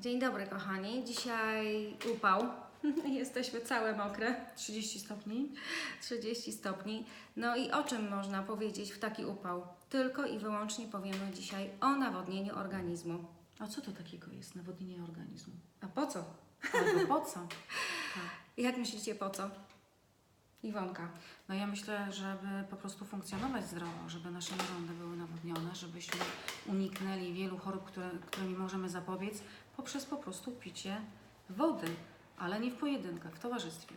Dzień dobry, kochani. Dzisiaj upał. Jesteśmy całe mokre. 30 stopni. 30 stopni. No i o czym można powiedzieć w taki upał? Tylko i wyłącznie powiemy dzisiaj o nawodnieniu organizmu. A co to takiego jest nawodnienie organizmu? A po co? Albo po co? Tak. Jak myślicie po co? Iwonka. No ja myślę, żeby po prostu funkcjonować zdrowo, żeby nasze narządy były nawodnione, żebyśmy uniknęli wielu chorób, które, którymi możemy zapobiec poprzez po prostu picie wody, ale nie w pojedynkach, w towarzystwie.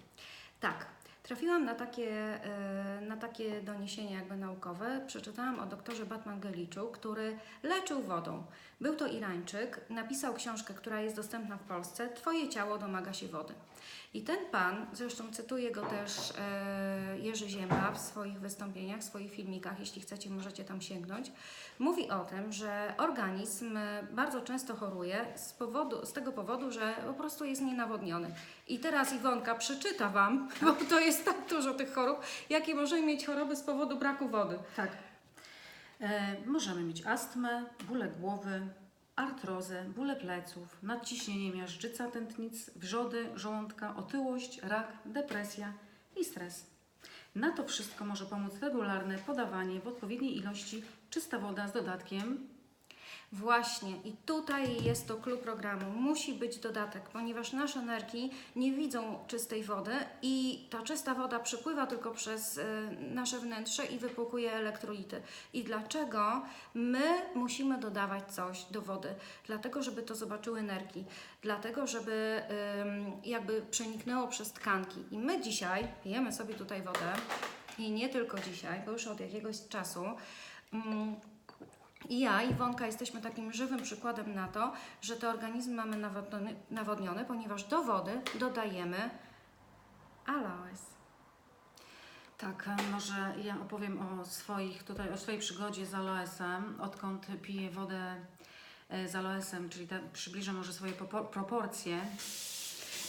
Tak, trafiłam na takie, e, na takie doniesienia jakby naukowe. Przeczytałam o doktorze Batman Geliczu, który leczył wodą. Był to Irańczyk, napisał książkę, która jest dostępna w Polsce, Twoje ciało domaga się wody. I ten pan, zresztą cytuje go też e, Jerzy Ziemba w swoich wystąpieniach, w swoich filmikach, jeśli chcecie możecie tam sięgnąć, mówi o tym, że organizm bardzo często choruje z, powodu, z tego powodu, że po prostu jest nienawodniony. I teraz Iwonka przeczyta Wam, bo to jest tak dużo tych chorób, jakie możemy mieć choroby z powodu braku wody. Tak. E, możemy mieć astmę, bóle głowy, artrozę, bóle pleców, nadciśnienie miażdżyca tętnic, wrzody, żołądka, otyłość, rak, depresja i stres. Na to wszystko może pomóc regularne podawanie w odpowiedniej ilości czysta woda z dodatkiem Właśnie, i tutaj jest to klucz programu. Musi być dodatek, ponieważ nasze nerki nie widzą czystej wody i ta czysta woda przepływa tylko przez y, nasze wnętrze i wypłukuje elektrolity. I dlaczego my musimy dodawać coś do wody? Dlatego, żeby to zobaczyły nerki, dlatego, żeby jakby przeniknęło przez tkanki. I my dzisiaj pijemy sobie tutaj wodę i nie tylko dzisiaj, bo już od jakiegoś czasu. Mm, i ja, Iwonka, jesteśmy takim żywym przykładem na to, że te organizmy mamy nawodnione, ponieważ do wody dodajemy aloes. Tak, a może ja opowiem o swoich, tutaj o swojej przygodzie z aloesem, odkąd piję wodę e, z aloesem, czyli przybliżę może swoje proporcje.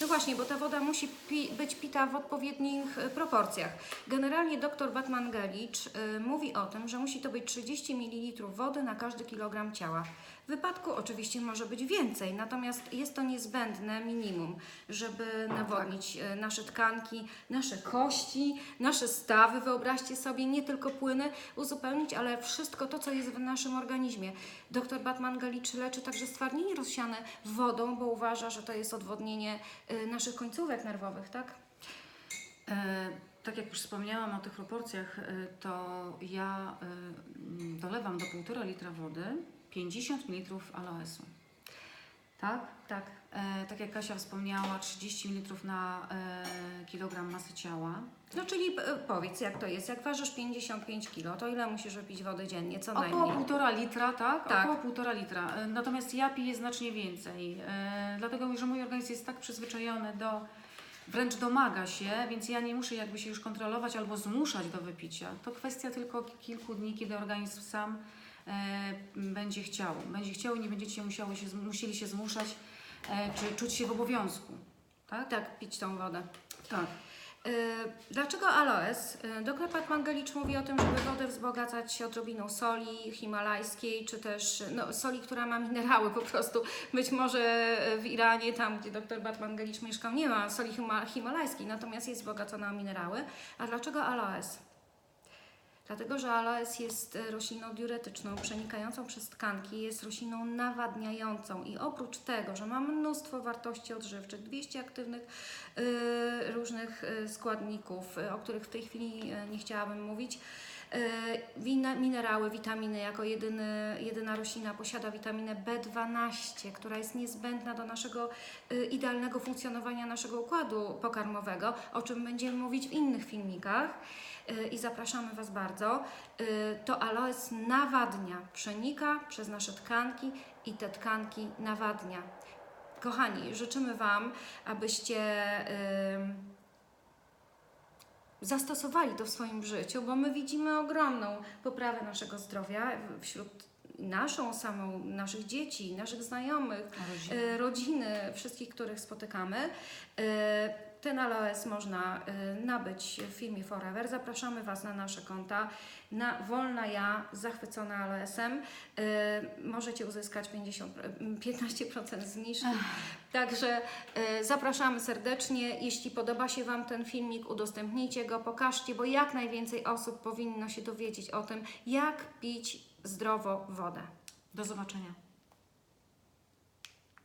No właśnie, bo ta woda musi pi być pita w odpowiednich y, proporcjach. Generalnie dr Batman Gelicz y, mówi o tym, że musi to być 30 ml wody na każdy kilogram ciała. W wypadku oczywiście może być więcej, natomiast jest to niezbędne minimum, żeby nawodnić y, nasze tkanki, nasze kości, nasze stawy, wyobraźcie sobie, nie tylko płyny uzupełnić, ale wszystko to, co jest w naszym organizmie. Dr Batman Gelicz leczy także stwardnienie rozsiane wodą, bo uważa, że to jest odwodnienie naszych końcówek nerwowych, tak? E, tak jak już wspomniałam o tych proporcjach, e, to ja e, dolewam do 1,5 litra wody 50 ml aloesu. Tak? Tak. E, tak jak Kasia wspomniała, 30 ml na e, kilogram masy ciała. No czyli y, powiedz, jak to jest. Jak ważysz 55 kg, to ile musisz wypić wody dziennie? Co Około najmniej? półtora litra, tak? Tak. Około półtora litra. E, Natomiast ja piję znacznie więcej, e, dlatego że mój organizm jest tak przyzwyczajony do, wręcz domaga się, więc ja nie muszę jakby się już kontrolować albo zmuszać do wypicia. To kwestia tylko kilku dni, kiedy organizm sam e, będzie chciał. Będzie chciał i nie będziecie musiały się, musieli się zmuszać e, czy czuć się w obowiązku. Tak? Tak, pić tą wodę. Tak. Y, Dlaczego aloes? Dr Batman Gelicz mówi o tym, żeby wodę wzbogacać odrobiną soli himalajskiej, czy też no, soli, która ma minerały po prostu. Być może w Iranie, tam gdzie dr Batman Gelicz mieszkał, nie ma soli hima- himalajskiej, natomiast jest wzbogacona o minerały. A dlaczego aloes? Dlatego, że aloes jest e, rośliną diuretyczną, przenikającą przez tkanki, jest rośliną nawadniającą. I oprócz tego, że ma mnóstwo wartości odżywczych, 200 aktywnych y, różnych y, składników, o których w tej chwili nie chciałabym mówić, minerały, witaminy, jako jedyny, jedyna roślina posiada witaminę B12, która jest niezbędna do naszego y, idealnego funkcjonowania naszego układu pokarmowego, o czym będziemy mówić w innych filmikach y, i zapraszamy Was bardzo. To aloes nawadnia, przenika przez nasze tkanki i te tkanki nawadnia. Kochani, życzymy Wam, abyście zastosowali to w swoim życiu, bo my widzimy ogromną poprawę naszego zdrowia wśród naszą samą, naszych dzieci, naszych znajomych, rodziny? y, rodziny, wszystkich, których spotykamy. Y, ten aloes można y, nabyć w firmie Forever. Zapraszamy Was na nasze konta. Na Wolna Ja, zachwycona aloesem, możecie uzyskać 50, y, 15% zniżki. Także zapraszamy serdecznie. Jeśli podoba się Wam ten filmik, udostępnijcie go, pokażcie, bo jak najwięcej osób powinno się dowiedzieć o tym, jak pić zdrowo wodę. Do zobaczenia.